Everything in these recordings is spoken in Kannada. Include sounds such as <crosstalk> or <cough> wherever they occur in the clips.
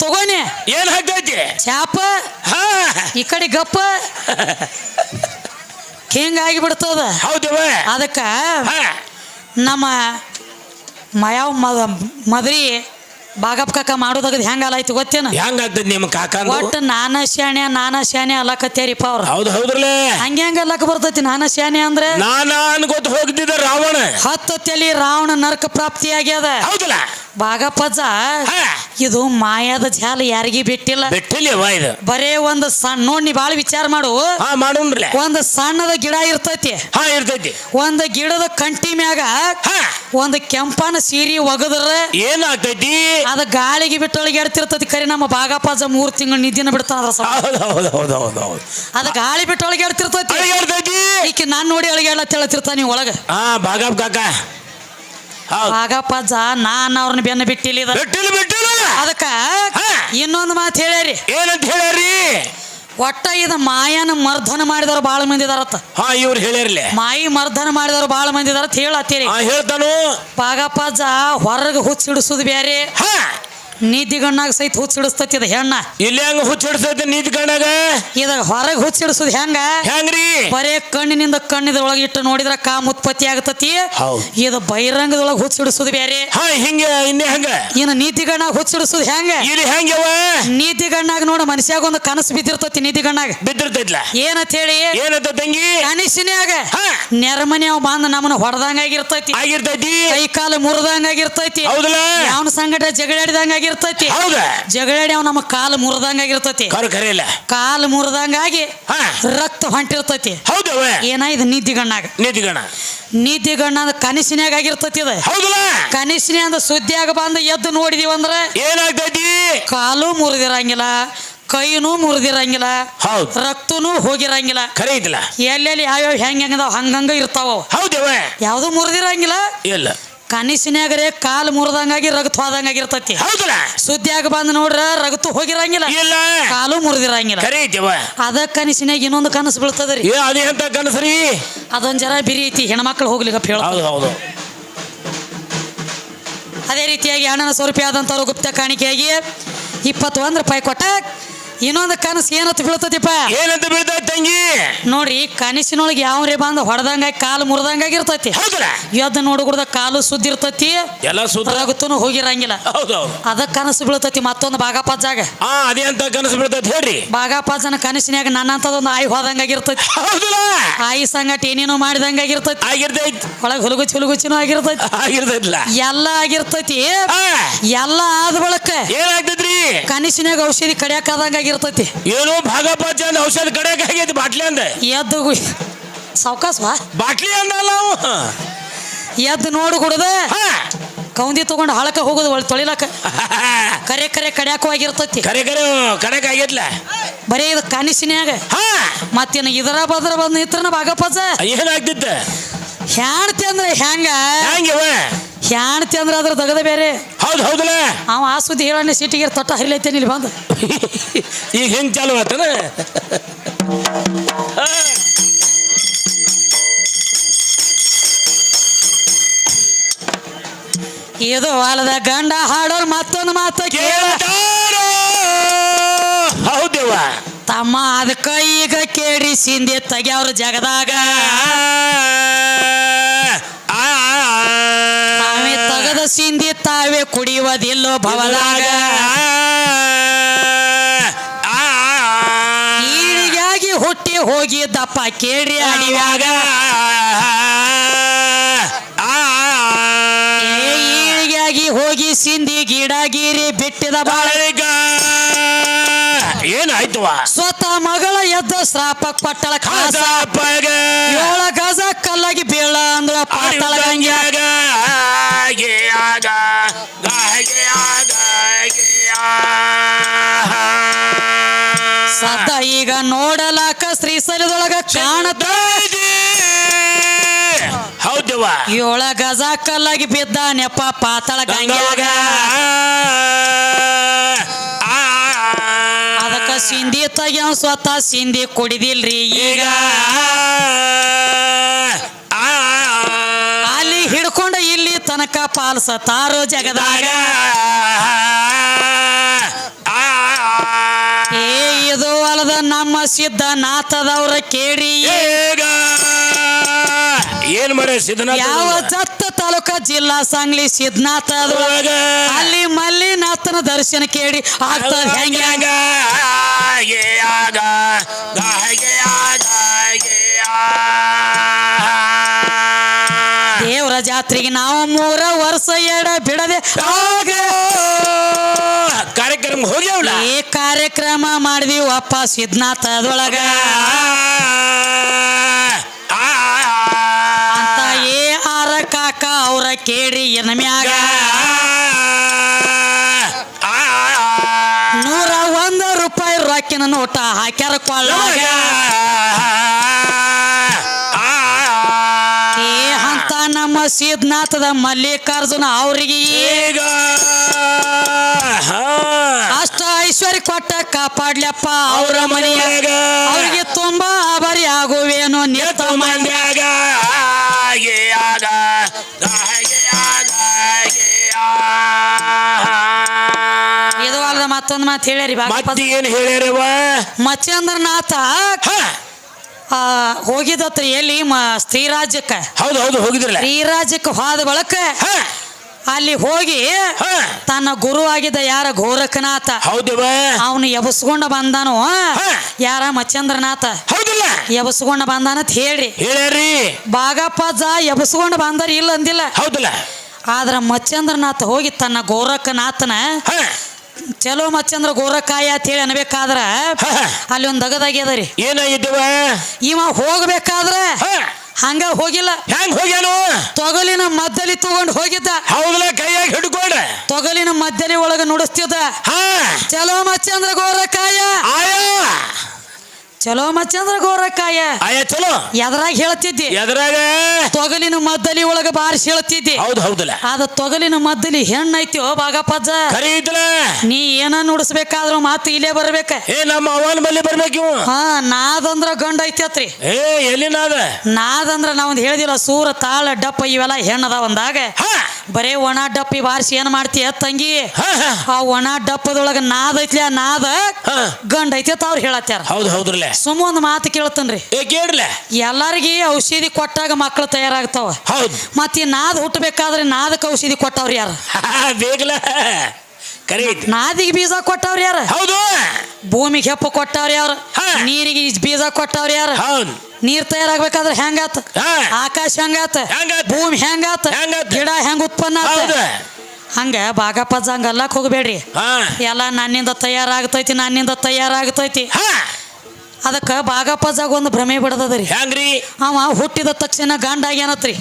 ತಗೋನಿ. ಏನ್ ಹಾಕ್ತೈತಿ ಚಾಪ. ಹಾ. ಈ ಕಡೆ ಗಪ್ಪ. ಹಿಂಗಾಗಿ ಬಿಡ್ತದ ಹೌದು ಅದಕ್ಕ ನಮ್ಮ ಮಯಾವ್ ಮದ ಮದ್ರಿ ಬಾಗಪ್ಪ ಕಾಕ ಮಾಡೋದಾಗ ಹೆಂಗ ಆಯ್ತು ಗೊತ್ತೇನ? ಹೆಂಗ್ ಆಗ್ತೈತಿ ನಿಮ್ಮ ಕಾಕ ಒಟ್ಟು ನಾನ ಶಾಣೆ ನಾನ ಶಾಣೆ ಅಲ್ಲಕತ್ತೇರಿಪ್ಪ ಅವ್ರ. ಹೌದು ಹೌದ್ರಲ್ಲ ಹಂಗೆ ಹೆಂಗ ಅಲ್ಲಕ ಬರ್ತೈತಿ ನಾನ ಶಾಣೆ ಅಂದ್ರೆ? ನಾನ ಅನ್ಕೋತ ಹೋಗ್ತಿದ್ದ ರಾವಣ. ಹತ್ತು ತಲಿ ರಾವಣ ನರಕ ಪ್ರಾಪ್ತಿ ಆಗ್ಯದ ಹೌದಲ್ಲ. ಬಾಗಪ್ಪಜ್ಜ ಹಾ. ಇದು ಮಾಯಾದ ಜಾಲ ಯಾರಿಗಿ ಬಿಟ್ಟಿಲ್ಲ. ಬಿಟ್ಟಿಲ್ಲವ ಇದು. ಬರೇ ಒಂದು ಸಣ್ಣ ನೋಡ್ ನೀ ಬಾಳ ವಿಚಾರ ಮಾಡು. ಹಾ ಮಾಡೋಣ್ರಲ್ಲ ಒಂದು ಸಣ್ಣದ ಗಿಡ ಇರ್ತೈತಿ. ಹಾ ಇರ್ತೈತಿ. ಒಂದು ಗಿಡದ ಕಂಟಿ ಮ್ಯಾಗ ಹಾ. ಒಂದು ಕೆಂಪನ ಸೀರಿ ಒಗದ್ರ. ಏನ್ ಆಗ್ತೈತಿ? ಅದ ಗಾಳಿಗೆ ಬಿಟ್ಟೊಳಗೆ ಎಡ್ತಿರ್ತೈತಿ ಕರೆ ನಮ್ಮ ಬಾಗಪ್ಪಜ್ಜ ಮೂರ್ ತಿಂಗಳು ನಿದ್ದಿನ ಬಿಡ್ತಾನ ಹೌದು ಹೌದು ಹೌದು ಹೌದು ಹೌದು. ಅದ ಗಾಳಿ ಬಿಟ್ಟೊಳಗೆ ಎಡ್ತಿರ್ತೈತಿ. ಅಳಿಗಾಡ್ತೈತಿ ಈಕೆ ನಾನ್ ನೋಡಿ ಅಳಿಗಾಡ್ಲ ಹೇಳ್ತಿರ್ತಾನ ನೀವು ಒಳಗ. ಹಾ ಬಾಗಪ್ಪ ಕಾಕ. ಹೌದು. ಬಾಗಪ್ಪಜ್ಜ ನಾನ್ ಅವ್ರನ್ನ ಬೆನ್ನ ಬಿಟ್ಟಿಲ್ಲ ಇದ ಬಿಟ್ಟಿಲ್ಲ ಬಿಟ್ಟಿಲ್ಲ. ಅದಕ್ಕ ಹಾ. ಇನ್ನೊಂದು ಮಾತು ಹೇಳ್ಯಾರಿ. ಏನಂತ ಹೇಳ್ಯಾರಿ? ಒಟ್ಟ ಇದ ಮಾಯನ ಮರ್ಧನ ಮಾಡಿದವ್ರು ಬಾಳ ಮಂದಿ ಇದಾರತ್ತ. ಹಾ ಇವ್ರು ಹೇಳ್ಯಾರ್ಲೆ. ಮಾಯಿ ಮರ್ಧನ ಮಾಡಿದವ್ರು ಬಾಳ ಮಂದಿ ಇದಾರತ್ ಹೇಳತ್ತೀರಿ. ಹಾ ಹೇಳ್ತಾನು. ಬಾಗಪ್ಪಜ್ಜ ಹೊರಗೆ ಹುಚ್ಚಿಡಿಸುದು ಬ್ಯಾರೆ. ಹಾ. ನಿದ್ದಿಗಣ್ಣಾಗ ಸಹಿತ ಹುಚ್ಚಿಡಿಸ್ತತಿ ಅದ ಹೆಣ್ಣ. ಇಲ್ಲಿ ಹೆಂಗ ಹುಚ್ಚಿಡ್ಸೈತಿ ನೀತಿ ಇದಾಗ ಇದ ಹೊರಗೆ ಹುಚ್ಚಿಡಿಸೋದು ಹೆಂಗ? ಹೆಂಗ್ರಿ? ಬರೇ ಕಣ್ಣಿನಿಂದ ಕಣ್ಣಿದ್ರೊಳಗೆ ಇಟ್ಟು ನೋಡಿದ್ರ ಕಾಮ ಉತ್ಪತ್ತಿ ಆಗತತಿ. ಇದ ಇದು ಬಹಿರಂಗದೊಳಗೆ ಹುಚ್ಚಿಡಿಸೋದು ಬೇರೆ. ಹಾ ಹಿಂಗ ಇನ್ನೇ ಹೆಂಗ? ಇನ್ನು ನೀತಿಗಣ್ಣಾಗ ಹುಚ್ಚಿಡಿಸೋದು ಹೆಂಗ? ಇಲ್ಲಿ ಹೆಂಗವ ನೀತಿಗಣ್ಣಾಗ ನೋಡ ಮನುಷ್ಯಾಗ ಒಂದು ಕನಸು ಬಿದ್ದಿರ್ತತಿ ನೀತಿಗಣ್ಣಾಗ. ಬಿದ್ದಿರ್ತೈತ್ಲ. ಏನಂತ ಹೇಳಿ? ಏನಂತ ತಂಗಿ? ಕನಸಿನ್ಯಾಗ. ನೆರಮನೆ ಅವ್ ಬಂದ ನಮ್ಮನ್ನ ಹೊಡೆದಂಗ ಆಗಿರ್ತೈತಿ. ಆಗಿರ್ತೈತಿ. ಕೈ ಕಾಲ ಮುರಿದಂಗ ಆಗಿರ್ತೈತಿ. ಹೌದಲ್ಲ ಸಂಗಡ ಸಂಗಟ ಜಗಳಾಡಿದಂಗ ಆಗಿರ್ತೈತಿ. ಹೌದ. ಜಗಳಾಡಿ ಅವ್ ನಮ್ಮ ಕಾಲ ಮುರಿದಂಗ ಆಗಿರ್ತೈತಿ. ಇಲ್ಲ ಕಾಲ ಮುರಿದಂಗಾಗಿ ರಕ್ತ ಹೊಂಟಿರ್ತೈತಿ. ಹೌದವ ಏನ ಇದು ನೀತಿಗಣ್ಣ. ನೀತಿ ಗಣ್ಣ ನಿದ್ದಿಗಣ್ಣ ಅಂದ ಕನಸಿನ್ಯಾಗ ಆಗಿರ್ತೈತಿ ಇದು. ಹೌದಲ್ಲ. ಕನಸಿನ ಅಂದ ಸುದ್ದಿಯಾಗ ಬಂದ ಎದ್ದು ನೋಡಿದೀವಿ ಅಂದ್ರ ಏನಾಗ್ತೈತಿ? ಕಾಲು ಮುರಿದಿರಂಗಿಲ್ಲ ಕೈನೂ ಮುರಿದಿರಂಗಿಲ್ಲ ಹೌದು. ರಕ್ತನೂ ಹೋಗಿರಂಗಿಲ್ಲ. ಖರೆ ಎಲ್ಲೆಲ್ಲಿ ಯಾವ್ಯಾವ ಹೆಂಗ ಹೆಂಗದಾವ ಹಂಗಂಗ ಇರ್ತಾವ. ಅವು. ಹೌದವ ಯಾವ್ದು ಮುರಿದಿರಂಗಿಲ್ಲ. ಇಲ್ಲ. ಕನಸಿನಾಗ್ರೆ ಕಾಲು ಮುರಿದಂಗಾಗಿ ರಗತ್ ಹೋದಂಗಾಗಿರ್ತೈತಿ ಹೌದಲ್ಲ? ಸುದ್ದಿಯಾಗ ಬಂದ್ ನೋಡ್ರ ರಗತು ಹೋಗಿರಂಗಿಲ್ಲ. ಇಲ್ಲ. ಕಾಲು ಮುರಿದಿರಂಗಿಲ್ಲ. ಖರೆ ಐತಿವ ಅದ ಕನಸಿನಾಗ ಇನ್ನೊಂದು ಕನಸು ಬೀಳ್ತದ್ರಿ. ಏ ಅದೇ ಅಂತ ಕನಸ್ರಿ ಅದೊಂದ್ ಜರ ಬಿರಿ ಐತಿ ಹೆಣ್ಮಕ್ಳು ಹೋಗ್ಲಿಕ್ಕೆ ಹೇಳ. ಹೌದು ಹೌದು. ಅದೇ ರೀತಿಯಾಗಿ ಹಣನ ಸ್ವರೂಪಿ ರೂಪಾಯಿ ಆದಂಥವ್ರು ಗುಪ್ತ ಕಾಣಿಕೆಯಾಗಿ ಇಪ್ಪತ್ತೊಂದು ರೂಪಾಯಿ ಕೊಟ್ಟ ಇನ್ನೊಂದು ಕನಸು ಏನತ್ ಬೀಳ್ತತಿಪ್ಪ ಏನಂತ ಬೀಳ್ತೈತಿ ತಂಗಿ? ನೋಡ್ರಿ ಕನಸಿನೊಳಗೆ ಯಾವ್ರಿ ಬಂದ ಹೊಡೆದಂಗ ಕಾಲು ಮುರಿದಂಗ ಆಗಿರ್ತೈತಿ ಎದ್ದು ನೋಡುಗುಡ್ದ ಕಾಲು ಸುದ್ದಿರ್ತತಿ. ಎಲ್ಲ ಸುದ್ದಾಗುತ್ತೂ ಹೋಗಿರಂಗಿಲ್ಲ. ಅದ ಕನಸು ಬೀಳ್ತೈತಿ ಮತ್ತೊಂದು ಬಾಗಾಪಾಜಾಗ ಅದೇ ಅಂತ ಕನಸು ಬೀಳ್ತೈತಿ ಹೇಳ್ರಿ. ಬಾಗಾಪಾಜನ ಕನಸಿನ್ಯಾಗ ನನ್ನಂತದೊಂದು ಆಯಿ ಹೋದಂಗ ಆಗಿರ್ತೈತಿ ಆಯಿ ಸಂಗಟ ಏನೇನೋ ಮಾಡಿದಂಗ ಆಗಿರ್ತೈತಿ. ಒಳಗೆ ಹುಲಗುಚ್ಚಿ ಹುಲಗುಚ್ಚಿನ ಆಗಿರ್ತೈತಿ. ಆಗಿರ್ತೈತಿಲ್ಲ? ಎಲ್ಲ ಆಗಿರ್ತೈತಿ. ಎಲ್ಲ ಆದ ಬಳಕ ಏನಾಗ್ತೈತ್ರಿ? ಕನಸಿನ್ಯಾಗ ಔಷಧಿ ಕಡಿಯಾಕಾದಂಗಾಗಿರ್ತೈತಿ ಏನು ಭಾಗಪ್ಪ ಚಂದ ಔಷಧ ಕಡೆಯಾಗ ಆಗೈತಿ ಬಾಟ್ಲಿ ಅಂದ. ಎದ್ದು ಸಾವ್ಕಾಸ್ ಬಾಟ್ಲಿ ಅಂದಲ್ಲ ಅವ. ಎದ್ದು ನೋಡು ಕುಡ್ದ. ಕೌಂದಿ ತಗೊಂಡು ಹಳಕ ಹೋಗೋದು ಒಳಗೆ ತೊಳಿಲಕ ಕರೆ ಕರೆ ಕಡ್ಯಾಕು ಆಗಿರ್ತೈತಿ. ಕರೆ ಕರೆ ಕಡೆಕ್ ಆಗೈತ್ಲ ಬರೀ ಇದು ಕನಸಿನ್ಯಾಗ. ಹಾ. ಮತ್ತೇನು ಇದರ ಬದ್ರ ಬಂದ್ ನಿತ್ರನ ಬಾಗಪ್ಪಜ್ಜ ಏನಾಗ್ತಿತ್ತ ಹ್ಯಾಣ್ತಿ ಅಂದ್ರೆ ಹೆಂಗ ಹೆಂಗಿವ ಹ್ಯಾಣ್ತಿ ಅಂದ್ರೆ ಅದ್ರ ತಗದ ಬೇರೆ. ಹೌದು ಹೌದಲ್ಲ ಅವ ಆ ಸುದ್ದಿ ಹೇಳಣ್ಣ ಸಿಟಿಗೆ ತೊಟ್ಟ ಹರಿಲೈತೆ ಇಲ್ಲಿ ಬಂದು. <laughs> ಈಗ ಹೆಂಗ್ ಚಾಲು ಆತನ? ಇದು ಹೊಲದ ಗಂಡ ಹಾಡೋರ್ ಮತ್ತೊಂದು ಮಾತು ಕೇಳ. ಕೇಳ್ತಾರೋ? ಹೌದೇವ ತಮ್ಮ ಅದಕ್ಕ ಈಗ ಕೇಳಿ ಸಿಂದೆ ತೆಗ್ಯಾವ್ರ ಜಗದಾಗ ತಾವೇ ತಗದ ಸಿಂಧಿ ತಾವೇ ಕುಡಿಯುವುದಿಲ್ಲೋ ಭವದಾಗ. ಈಳಿಗಾಗಿ ಹುಟ್ಟಿ ಹೋಗಿ ದಪ್ಪ ಕೇಳ್ರಿ ಅಡಿವ್ಯಾಗ ಏ ಈಳಿಗಾಗಿ ಹೋಗಿ ಸಿಂಧಿ ಗಿಡಗಿರಿ ಬಿಟ್ಟಿದ ಬಾಳಿಗ ಏನಾಯ್ತು ಸ್ವತಃ ಮಗಳ ಎದ್ದ ಶ್ರಾಪ ಪಟ್ಟಳ ಏಳ ಗಜ ಕಲ್ಲಾಗಿ ಬೀಳ ಅಂದ್ರ ಪಾತಾಳ ಗಂಗೆ ಸದ್ದ ಈಗ ನೋಡಲಾಕ ಶ್ರೀ ಸಲದೊಳಗ ಹೌದವ ಏಳ ಗಜ ಕಲ್ಲಾಗಿ ಬಿದ್ದ ನೆಪ್ಪ ಪಾತಾಳ ಗಂಗ್ಯಾಗ ಅದಕ್ಕ ಸಿಂಧಿ ತಗ್ಯಾವ ಸ್ವತಃ ಸಿಂಧಿ ಕುಡಿದಿಲ್ರಿ ಈಗ ಅಲ್ಲಿ ಹಿಡ್ಕೊಂಡ ಇಲ್ಲಿ ತನಕ ಪಾಲ್ಸತಾರೋ ಜಗದಾಗ ಎದು ಅಲದ ನಮ್ಮ ಸಿದ್ಧನಾಥದವ್ರ ಕೇಳಿ. ಈಗ ಏನ್ ಮಾಡ ಸಿದ್ಧನಾಥ ಯಾವ ಸತ್ತ ತಾಲೂಕ ಜಿಲ್ಲಾ ಸಂಗ್ಲಿ ಸಿದ್ಧನಾಥ ಅಲ್ಲಿ ಮಲ್ಲಿನಾಥನ ದರ್ಶನ ಕೇಳಿ. ಆಗ್ತದ ಹೆಂಗೆ. ದೇವರ ಜಾತ್ರೆಗೆ ನಾವು ಮೂರ ವರ್ಷ ಎಡ ಬಿಡದೆ. ಆಗ ಕಾರ್ಯಕ್ರಮ ಹೋಗ್ಯಾವಲ್ಲ ಈ ಕಾರ್ಯಕ್ರಮ ಮಾಡಿದೀವಪ್ಪ ಸಿದ್ಧನಾಥದೊಳಗ ಅಂತ ಏ ಆರ ಕಾಕ ಅವ್ರ ಕೇಳಿ ಎನಮ್ಯಾಗ ನೂರ ಒಂದು ರೂಪಾಯಿ ರೊಕ್ಕಿನ ನೋಟ ಹಾಕ್ಯಾರ ಕೊಳ್ಳಾಗ ಸಿದ್ಧನಾಥದ ಮಲ್ಲಿಕಾರ್ಜುನ ಅವರಿಗೆ ಈಗ ಅಷ್ಟ ಐಶ್ವರ್ಯ ಕೊಟ್ಟ ಕಾಪಾಡ್ಲಪ್ಪ ಅವರ ಮನೆಯ ಮನೆಯಾಗ. ಅವರಿಗೆ ತುಂಬಾ ಆಭಾರಿ ಆಗುವೇನೋ ಹಾಗೆ ಆ. ಇದು ಅಲ್ಲದ ಮತ್ತೊಂದು ಮಾತು ಹೇಳ್ಯಾರಿ ಮತ್ತೆ ಏನ್ ಹೇಳ್ಯಾರವ ಮಚ್ಚಂದ್ರನಾಥ ಹ, ಆ, ಹೋಗಿದತ್ರಿ ಎಲ್ಲಿ? ಮ ಹೌದು ಹೌದು ಹೋಗಿದ್ರಲ್ಲ. ಸ್ತ್ರೀ ರಾಜ್ಯಕ್ಕೆ ಹೋದ ಬಳಕ ಅಲ್ಲಿ ಹೋಗಿ ತನ್ನ ಗುರು ಆಗಿದ್ದ ಯಾರ? ಗೋರಖನಾಥ ಹೌದು ಅವನು ಎಬಸ್ಕೊಂಡ ಬಂದಾನು. ಯಾರ? ಮಚ್ಚಂದ್ರನಾಥ. ಹೌದಿಲ್ಲ. ಎಬಸ್ಕೊಂಡ ಬಂದಾನಂತ ಹೇಳ್ರಿ. ಬಾಗಪ್ಪ ಬಾಗಪ್ಪಜ್ಜ ಎಬಸ್ಕೊಂಡ ಬಂದಾರ ಇಲ್ಲ ಅಂದಿಲ್ಲ. ಹೌದಿಲ್ಲ. ಆದ್ರ ಮಚ್ಚಂದ್ರನಾಥ ಹೋಗಿ ತನ್ನ ಗೋರಖನಾಥನ ಚಲೋ ಮಚ್ಚಂದ್ರ ಗೋರಕಾಯ ಅಂತ ಹೇಳಿ ಅನ್ಬೇಕಾದ್ರ. ಅಲ್ಲಿ ಒಂದ್ ದಗದಾಗ್ಯದರಿ ಏನಾಗಿದ್ದವ ಇವ ಹೋಗ್ಬೇಕಾದ್ರ ಹಂಗ ಹೋಗಿಲ್ಲ. ಹೆಂಗ್ ಹೋಗ್ಯಾನು? ತೊಗಲಿನ ಮದ್ದಲಿ ತಗೊಂಡ್ ಹೋಗಿದ್ದ. ಹೌದಲ್ಲ ಕೈಯಾಗ ಹಿಡ್ಕೊಂಡ. ತೊಗಲಿನ ಮದ್ದಲಿ ಒಳಗ ನುಡಿಸ್ತಿದ್ದ. ಚಲೋ ಮಚ್ಚಂದ್ರ ಗೋರಕಾಯ. ಚಲೋ ಮಚ್ಚಂದ್ರ ಗೋರಕ್ಕಾಯ. ಆಯ ಚಲೋ. ಎದ್ರಾಗ ಹೇಳ್ತಿದ್ದಿ? ಎದ್ರಾಗ? ತೊಗಲಿನ ಮದ್ದಲಿ ಒಳಗ ಬಾರಿಸಿ ಹೇಳ್ತಿದ್ದಿ. ಹೌದು ಹೌದಲ್ಲ. ಅದ ತೊಗಲಿನ ಮದ್ದಲಿ ಹೆಣ್ಣೈತಿ ಓ ಬಾಗಪ್ಪಜ್ಜ ಕರಿ ನೀ ಏನ ನುಡಿಸ್ಬೇಕಾದ್ರೂ ಮಾತು ಇಲ್ಲೇ ಬರ್ಬೇಕ. ಏ ನಮ್ಮ ಅವನ ಬಲ್ಲಿ ಬರ್ಬೇಕು ಇವ. ಹಾ ನಾದಂದ್ರ ಗಂಡ ಐತತ್ರಿ ಏ ಎಲ್ಲಿನಾದ ನಾದಂದ್ರ ನಾವೊಂದ್ ಹೇಳಿದಿಲ್ಲ ಸೂರ ತಾಳ ಡಪ್ಪ ಇವೆಲ್ಲ ಹೆಣ್ಣದ ಒಂದಾಗ ಬರೇ ಒಣ ಡಪ್ಪಿ ಬಾರಿಸಿ ಏನ್ ಮಾಡ್ತೀಯ ತಂಗಿ? ಆ ಒಣ ಡಪ್ಪದೊಳಗ ನಾದ ಐತ್ಲಿ ಆ ನಾದ ಗಂಡ ಐತಿ ಅಂತ ಅವ್ರು ಹೇಳತ್ತಾರ ಹೌದು ಹೌದ್ರಲ್ಲ. ಸುಮ್ಮ ಒಂದು ಮಾತು ಕೇಳ್ತನ್ರಿ. ಏ ಎಲ್ಲಾರ್ಗಿ ಔಷಧಿ ಕೊಟ್ಟಾಗ ಮಕ್ಕಳು ತಯಾರಾಗ್ತಾವ. ಹೌದು. ಮತ್ ಈ ನಾದ ಹುಟ್ಟಬೇಕಾದ್ರೆ ನಾದಕ್ಕೆ ಔಷಧಿ ಕೊಟ್ಟವ್ರು ಯಾರು? ಬೇಗಲ. ಕರಿ ಐತಿ. ನಾದಿಗೆ ಬೀಜ ಕೊಟ್ಟವ್ರು ಯಾರು? ಹೌದು. ಭೂಮಿಗೆ ಹೆಪ್ಪ ಕೊಟ್ಟವ್ರು ಯಾರು? ಹಾ. ನೀರಿಗೆ ಬೀಜ ಕೊಟ್ಟವ್ರು ಯಾರು? ಹೌದು. ನೀರ್ ತಯಾರಾಗ್ಬೇಕಾದ್ರೆ ಹೆಂಗಾತ? ಹಾ. ಆಕಾಶ ಹೆಂಗಾತ? ಹೆಂಗಾತ? ಭೂಮಿ ಹೆಂಗಾತ? ಹೆಂಗಾತ? ಗಿಡ ಹೆಂಗ ಉತ್ಪನ್ನ ಆತ? ಹೌದು. ಹಂಗ ಬಾಗಪ್ಪ ಹಂಗಲ್ಲಕ್ ಹೋಗ್ಬೇಡ್ರಿ. ಹಾ. ಎಲ್ಲ ನನ್ನಿಂದ ತಯಾರಾಗ್ತೈತಿ ನನ್ನಿಂದ ತಯಾರಾಗ್ತೈತಿ. ಹಾ. ಅದಕ್ಕ ಬಾಗಪ್ಪಜಾಗ ಒಂದು ಭ್ರಮೆ ಬಿಡದದ್ರಿ. ಹೆಂಗ್ರಿ ಅವ ಹುಟ್ಟಿದ ತಕ್ಷಣ ಗಂಡ ಆಗ್ಯಾನತ್ರಿ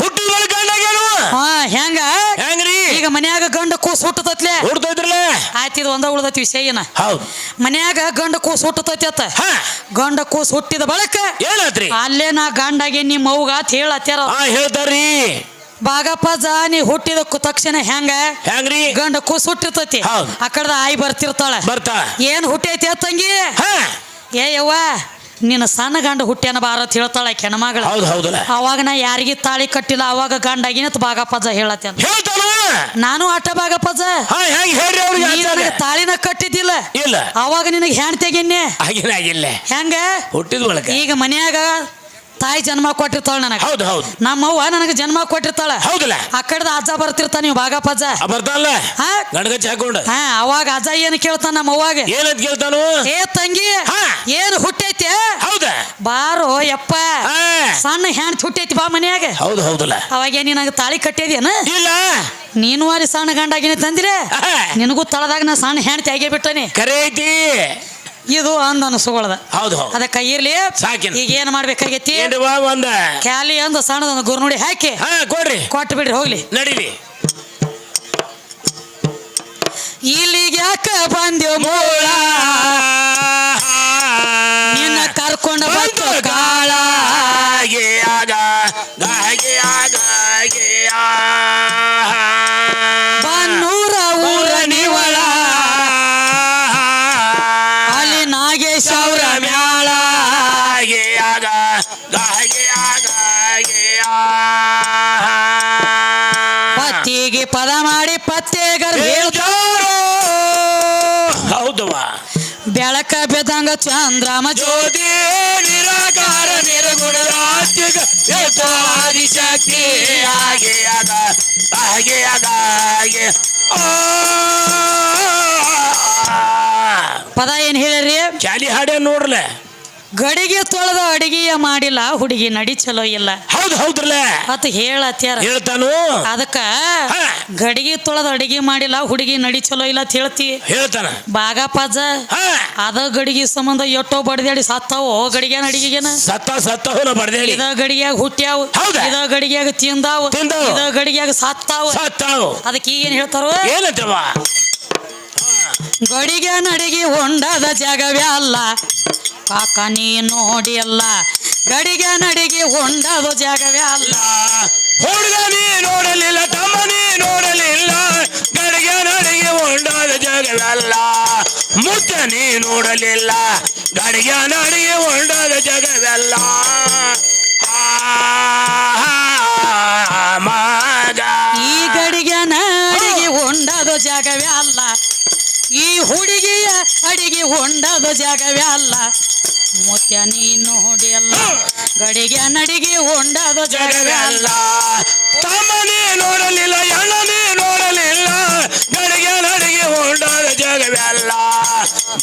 ಹುಟ್ಟಿದ ಗಂಡ ಗಂಡಾಗ್ಯಾನು ಹಾ ಹೆಂಗ? ಹೆಂಗ್ರಿ? ಈಗ ಮನ್ಯಾಗ ಗಂಡ ಕೂಸ್ ಹುಟ್ಟತತ್ಲೆ? ಹುಡ್ತೈತ್ರಲ್ಲ ಆಯ್ತು ಇದು ಒಂದ ಉಳ್ದೈತಿ ವಿಷಯನ ಹೌದು. ಮನ್ಯಾಗ ಗಂಡ ಕೂಸ್ ಹುಟ್ಟತೈತಿ ಅತ್ತ? ಹಾ. ಗಂಡ ಕೂಸ್ ಹುಟ್ಟಿದ ಬಳಕ ಏನಾತ್ರಿ? ಅಲ್ಲೇ ನಾ ಗಂಡಾಗಿ ನಿಮ್ಮ ಅವ್ಗ ಅಂತ ಹೇಳತ್ಯಾರ ಹಾ ಹೇಳ್ತಾರ್ರಿ. ಬಾಗಪ್ಪಜ್ಜ ನೀ ಹುಟ್ಟಿದ ಕು- ತಕ್ಷಣ ಹೆಂಗ? ಹೆಂಗ್ರಿ? ಗಂಡ ಕೂಸ್ ಹುಟ್ಟಿರ್ತೈತಿ. ಹೌದ್. ಆ ಕಡೆದ ಆಯಿ ಬರ್ತಿರ್ತಾಳ. ಬರ್ತಾ. ಏನ್ ಹುಟ್ಟೈತಿ ಅತ್ ತಂಗಿ? ಹಾ. ಏ ಯವ್ವ ನಿನ್ನ ಸಣ್ಣ ಗಂಡ ಹುಟ್ಟ್ಯಾನ ಬಾರತ್ ಹೇಳ್ತಾಳೆ ಹೆಣ್ಮಗಳ ಹೌದು ಹೌದಲ್ಲ. ಅವಾಗ ನಾ ಯಾರಿಗೆ ತಾಳಿ ಕಟ್ಟಿಲ್ಲ ಅವಾಗ ಗಂಡಾಗಿನತ್ ಬಾಗಪ್ಪಜ್ಜ ಹೇಳತ್ತೇನ ಹೇಳ್ತಾನ ನಾನು ಆಟ ಬಾಗಪ್ಪಜ ಹಾ ಹೆಂಗ್ ಹೇಳ್ರಿ ಅವ್ರಿಗೆ ನೀ ಆಚಾರ್ಯ? ತಾಳಿನ ಕಟ್ಟಿದ್ದಿಲ್ಲ. ಇಲ್ಲ. ಅವಾಗ ನಿನಗೆ ಹೆಣ್ ತೆಗಿನ್ನೆ ಆಗಿಲ್ಲ ಆಗಿಲ್ಲ. ಹೆಂಗ? ಹುಟ್ಟಿದ ಈಗ ಮನ್ಯಾಗ ತಾಯಿ ಜನ್ಮ ಕೊಟ್ಟಿರ್ತಾಳ ನನಗೆ. ಹೌದು ಹೌದು. ನಮ್ಮವ್ವ ನನಗೆ ಜನ್ಮ ಕೊಟ್ಟಿರ್ತಾಳ. ಹೌದಲ್ಲ? ಆ ಕಡೆದ ಅಜ್ಜ ಬರ್ತಿರ್ತಾನ ನೀವು ಬಾಗಪ್ಪ ಅಜ್ಜ ಬರ್ತಾನಲ್ಲ ಹಾ? ಗಣಗಚ್ಚ ಹಾಕೊಂಡ. ಹಾ ಅವಾಗ ಅಜ್ಜ ಏನು ಕೇಳ್ತಾನ ನಮ್ಮ ಅವ್ವಾಗ ಏನಂತ ಕೇಳ್ತಾನು? ಏ ತಂಗಿ. ಏನು ಹುಟ್ಟೈತೆ? ಹೌದ? ಬಾರೋ ಯಪ್ಪ. ಸಣ್ಣ ಹೆಣ್ ಹುಟ್ಟೈತಿ ಬಾ ಮನ್ಯಾಗ. ಹೌದು ಹೌದಲ್ಲ. ಅವಾಗ ನಿನಗೆ ತಾಳಿ ಕಟ್ಟಿದ್ಯನ? ಇಲ್ಲ. ನೀನು ಅಲ್ಲಿ ಸಣ್ಣ ಗಂಡಾಗಿನ ತಂದಿರಿ. ನಿನಗೂ ತಳದಾಗ ನಾ ಸಣ್ಣ ಹೆಣ್ ತೆಗೆ ಬಿಟ್ಟನಿ ಕರೆ ಐತಿ ಇದು ಅಂದ ಅನಸುಗಳದ. ಹೌದು ಹೌದು. ಕೈ ಇರ್ಲಿ ಸಾಕಿನ. ಈಗ ಏನ್ ಮಾಡ್ಬೇಕಾಗೈತಿ? ಏನ್ವಾ ಒಂದ? ಕ್ಯಾಲಿ ಅಂದ ಸಣ್ಣದೊಂದು ಗುರ್ನುಡಿ ಹಾಕಿ. ಹಾ ಕೊಡ್ರಿ. ಕೊಟ್ಟು ಬಿಡ್ರಿ ಹೋಗ್ಲಿ. ನಡೀರಿ ಇಲ್ಲಿಗೆ ಯಾಕ ಬಂದ್ಯೋ ಮೂಳ? ಪದ ಬಿದ್ದಂಗ ಚಂದ್ರಮ ಜ್ಯೋತಿ ನಿರಾಕಾರ ನಿರ್ಗುಣ ಆದಿಶಕ್ತಿ ಹಾಗೆ ಅದ ಹಾಗೆ ಅದ ಹಾಗೆ. ಪದ ಏನ್ ಹೇಳಿರಿ ಚಾಲಿ ಹಾಡೇ ನೋಡ್ರಲ್ಲ ಗಡಿಗೆ ತೊಳೆದ ಅಡಿಗೆಯ ಮಾಡಿಲ್ಲ ಹುಡುಗಿ ನಡಿ ಚಲೋ ಇಲ್ಲ. ಹೌದು ಹೌದ್ರಲ್ಲ? ಅತ್ ಹೇಳತ್ಯಾರ ಹೇಳ್ತಾನು? ಅದಕ್ಕ. ಗಡಿಗೆ ತೊಳೆದ ಅಡಿಗೆ ಮಾಡಿಲ್ಲ ಹುಡುಗಿ ನಡಿ ಚಲೋ ಇಲ್ಲ ಅಂತ ಹೇಳ್ತಿ. ಹೇಳ್ತಾನ. ಬಾಗ ಪಜ್ಜ ಹಾ. ಅದ ಗಡಿಗೆ ಸಂಬಂಧ ಎಷ್ಟೋ ಬಡ್ದಾಡಿ ಸತ್ತಾವು ಗಡಿಗೆ ಅಡಿಗೆಗೇನ ಸತ್ತ ಸತ್ತ ಹೋನ ಇದ ಗಡಿಗ್ಯಾಗ ಹುಟ್ಟ್ಯಾವ ಹೌದಾ? ಇದ ಗಡಿಗ್ಯಾಗ ತಿಂದಾವ ತಿಂದಾವು. ಇದ ಗಡಿಗ್ಯಾಗ ಸತ್ತಾವ. ಸತ್ತಾವು. ಅದಕ್ಕೆ ಈಗೇನ್ ಹೇಳ್ತಾರ? ಏನಂತವ ಗಡಿಗೆ ನಡಿಗೆ ಹೊಂಡದ ಜಾಗವೇ ಅಲ್ಲ. ಕಾಕ ನೀ ನೋಡಿಯಲ್ಲ ಗಡಿಗೆ ನಡಿಗೆ ಹೊಂಡದ ಜಾಗವೇ ಅಲ್ಲ. ಹುಡುಗ ನೀ ನೋಡಲಿಲ್ಲ ತಮ್ಮ ನೀ ನೋಡಲಿಲ್ಲ. ಗಡಿಗೆ ನಡಿಗೆ ಉಂಡದ ಜಾಗವೇ ಅಲ್ಲ. ಮುತ್ತ ನೀ ನೋಡಲಿಲ್ಲ ಗಡಿಗೆ ನಡಿಗೆ ಉಂಡದ ಜಾಗವೆಲ್ಲ ಈ ಗಡಿಗೆ ನಡಿಗೆ ಹೊಂಡದ ಜಾಗವೇ ಅಲ್ಲ. ಈ ಹುಡುಗಿಯ ಅಡಿಗೆ ಹೊಂಡದ ಜಾಗವೇ ಅಲ್ಲ. ಮುತ್ಯ ನೀನು ಹೊಡೆಯಲ್ಲ ಗಡಿಗೆ ನಡಿಗೆ ಅಲ್ಲ. ಜಗವಲ್ಲ ತಮ್ಮ ನೀ ನೋಡಲಿಲ್ಲ ಎಣ್ಣನೇ ನೋಡಲಿಲ್ಲ ಗಡಿಗೆ ನಡಿಗೆ ಹೊಂಡಾದ ಜಗವೆಲ್ಲ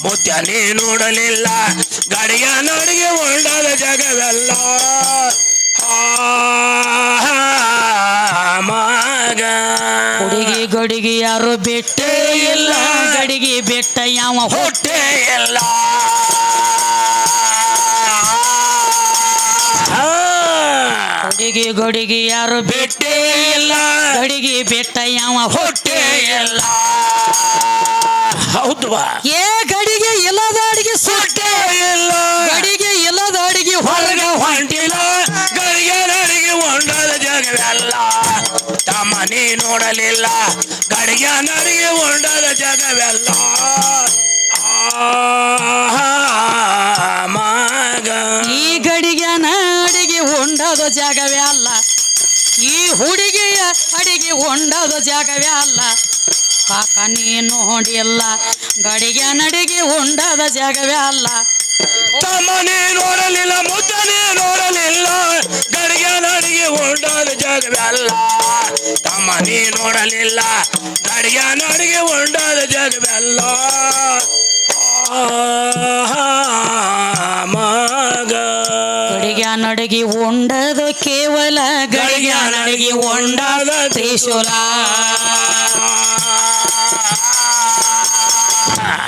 ಮೋತ್ಯ ನೀ ನೋಡಲಿಲ್ಲ ಗಡಿಗೆ ನಡಿಗೆ ಹೊಂಡದ ಜಗವೆಲ್ಲ ಹುಡುಗಿ ಗಡಿಗೆ ಯಾರು ಬಿಟ್ಟೇ ಇಲ್ಲ ಗಡಿಗೆ ಬೆಟ್ಟ ಯಾವ ಹೊಟ್ಟೆ ಹೊಟ್ಟೆ ಹುಡುಗಿ ಗಡಿಗೆ ಯಾರು ಬೆಟ್ಟೆ ಇಲ್ಲ ಗಡಿಗೆ ಬೆಟ್ಟ ಯಾವ ಹೊಟ್ಟೆ ಇಲ್ಲ ಹೌದು ಏ ಗಡಿಗೆ ಇಲ್ಲದ ಅಡಿಗೆ ಸೊಟ್ಟೆ ಇಲ್ಲ ಗಡಿಗೆ ಇಲ್ಲದ ಅಡಿಗೆ ಹೊರಗ ಹೊಂಟಿಲ್ಲ ಗಡಿಗೆ ನಡಿಗೆ ಹೊಂಡದ ಜಗವೆಲ್ಲ ತಮ್ಮ ನೀ ನೋಡಲಿಲ್ಲ ಗಡಿಗೆ ನಡಿಗೆ ಹೊಂಡದ ಜಗವೆಲ್ಲ ಆ, ಮಗ ಜಾಗವೇ ಅಲ್ಲ ಈ ಹುಡುಗಿಯ ಅಡಿಗೆ ಹೊಂಡದ ಜಾಗವೇ ಅಲ್ಲ ಕಾಕ ನೀನು ಹೊಡಿಯಲ್ಲ ಗಡಿಗೆ ನಡಿಗೆ ಹೊಂಡದ ಜಾಗವೇ ಅಲ್ಲ ತಮ್ಮನೇ ನೋಡಲಿಲ್ಲ ಮುದ್ದನೇ ನೋಡಲಿಲ್ಲ ಗಡಿಗೆ ನಡಿಗೆ ಹೊಂಡದ ತಮ್ಮ ತಮ್ಮನೇ ನೋಡಲಿಲ್ಲ ಗಡಿಗೆ ನಡಿಗೆ ಹೊಂಡದ ಅಲ್ಲ ಆ, ಮಗ ಗಡಿಗೆ ನಡಿಗೆ ಹೊಂಡದ ಕೇವಲ ಗಡಿಗೆ ನಡಿಗೆ ಹೊಂಡದ ತ್ರಿಶೂಲ.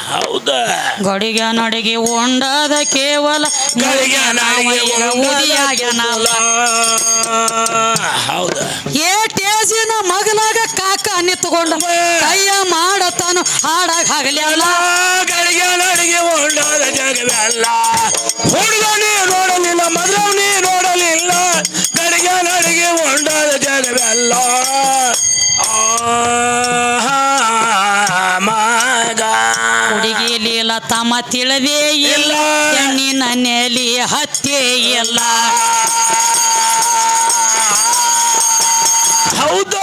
ಹೌದಾ? ಗಡಿಗೆ ನಡಿಗೆ ಹೊಂಡದ ಕೇವಲ ಗಡಿಗೆ ನಡಿಗೆ ಉಡಿಯಾಗನಲ್ಲ ಹೌದಾ? ಏ ಟೇಜಿನ ಮಗಲಾಗ ಕಾಕ ನಿಂತುಕೊಂಡ ಕೈಯ ಮಾಡತಾನು ಹಾಡಾಗ ಆಗಲಿ ಅಲ್ಲ ಗಡಿಗೆ ನಡಿಗೆ ಹೊಂಡದ ಜಗವೆಲ್ಲ ಹುಡುಗನೇ ನೋಡಲಿಲ್ಲ ಮದ್ರವನೇ ನೋಡಲಿಲ್ಲ. ಗಡಿಗೆ ನಡಿಗೆ ಹೊಂಡದ ಜಗವೆಲ್ಲ. ಆ, ಹುಡುಗಿ ತಿಳವೇ ತಮ್ಮ ತಿಳಿದೇ ಇಲ್ಲ. ಹೆಣ್ಣಿನ ನೆಲಿ ಹತ್ಯೆ ಇಲ್ಲ. ಹೌದು.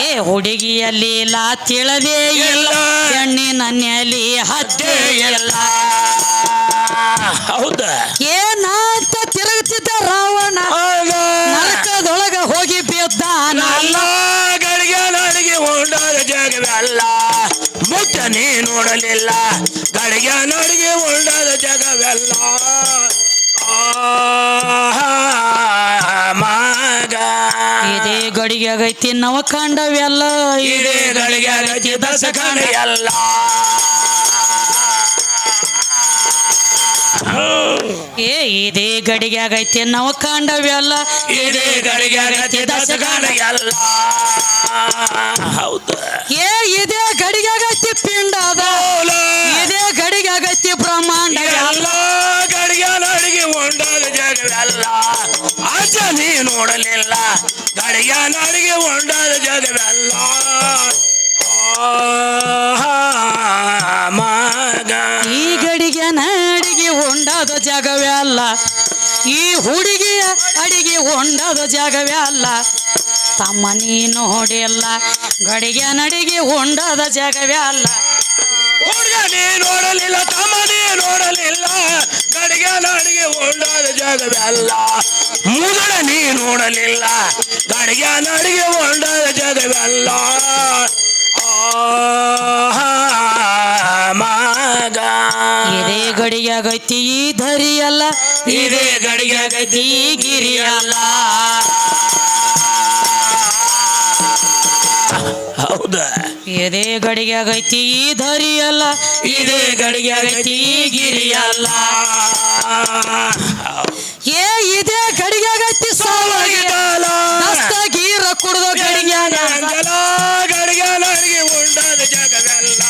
ಏ ಹುಡುಗಿಯ ಲೀಲ ತಿಳದೇ ಇಲ್ಲ. ಹೆಣ್ಣಿನ ನೆಲಿ ಹತ್ಯೆ ಇಲ್ಲ. ಹೌದಾ. ಏನಂತ ನೀ ನೋಡಲಿಲ್ಲ. ಗಡಿಗೆ ನಡಿಗೆ ಒಳ್ಳದ ಜಗವೆಲ್ಲ. ಮಗ. ಇದೇ ಗಡಿಗೆ ಆಗೈತಿ ನವ ಕಂಡವೆಲ್ಲ ಇದೇ ಗಡಿಗೆ ದಸ ದಸಕಣ ಎಲ್ಲ ಏ ಇದೇ ಗಡಿಗೆ ನಾವು ನವ ಕಂಡವೆಲ್ಲ ಇದೇ ಗಡಿಗೆ ಆಗೈತೆ ದಸಕಣ ಎಲ್ಲ ಹೌದು. ಏ ಇದೇ ಗಡಿಗೆ ಆಗೈತೆ ಪಿಂಡ ಅದ ಇದೇ ಗಡಿಗೆ ಆಗೈತೆ ಬ್ರಹ್ಮಾಂಡ ಎಲ್ಲ ಗಡಿಗೆ ನಡಿಗೆ ಹೊಂಡದ ಜಗವೆಲ್ಲ ಅಜ್ಜ ನೀ ನೋಡಲಿಲ್ಲ. ಗಡಿಗೆ ನಡಿಗೆ ಹೊಂಡದ ಜಗವೆಲ್ಲ ಈ ಗಡಿಗೆ ಹೊಂಡದ ಜಾಗವೇ ಅಲ್ಲ ಈ ಹುಡುಗಿಯ ಅಡಿಗೆ ಹೊಂಡದ ಜಾಗವೇ ಅಲ್ಲ ತಮ್ಮ ನೀ ನೋಡಿಲ್ಲ ಗಡಿಗೆ ನಡಿಗೆ ಹೊಂಡದ ಜಾಗವೇ ಅಲ್ಲ ನೀ ನೋಡಲಿಲ್ಲ, ತಮ್ಮ ನೀ ನೋಡಲಿಲ್ಲ, ಗಡಿಗೆ ನಡಿಗೆ ಉಂಡದ ಜಾಗವೇ ಅಲ್ಲ ಮುದಳ ನೀ ನೋಡಲಿಲ್ಲ, ಗಡಿಗೆ ನಡಿಗೆ ಉಂಡದ ಜಾಗವೇ ಅಲ್ಲ ಆ ಇದೇ ಗಡಿಯಾಗೈತಿ ಈ ಧರಿಯಲ್ಲ ಇದೇ ಗಡಿಯ ಗತಿ ಗಿರಿಯಲ್ಲ. ಹೌದಾ? ಇದೇ ಗಡಿಯಾಗೈತಿ ಈ ಧರಿಯಲ್ಲ ಇದೇ ಗಡಿಯ ಗತಿ ಗಿರಿಯಲ್ಲ. ಏ ಇದೇ ಗಡಿಯಾಗೈತಿ ಸಾವಾಗಿ ಸಾವಾಗಿದಲ್ಲ. ಗೀರ ಕುಡ್ದು ಗಡಿಯಾಗ ಗಡಿಯ ಉಂಡದ ಜಗವೆಲ್ಲ.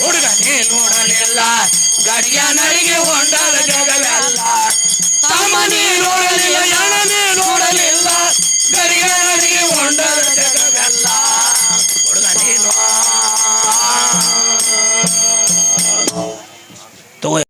ಹುಡುಗ ನೀ ನೋಡಲಿಲ್ಲ. ಗಡಿಗೆ ನಡಿಗೆ ಉಂಡಾದ ಜಗವೆಲ್ಲ. ತಮ್ಮ ನೋಡಲಿಲ್ಲ ಎಣ ನೀ ನೋಡಲಿಲ್ಲ. ಗಡಿಯಾನರಿಗೆ ಉಂಡಾದ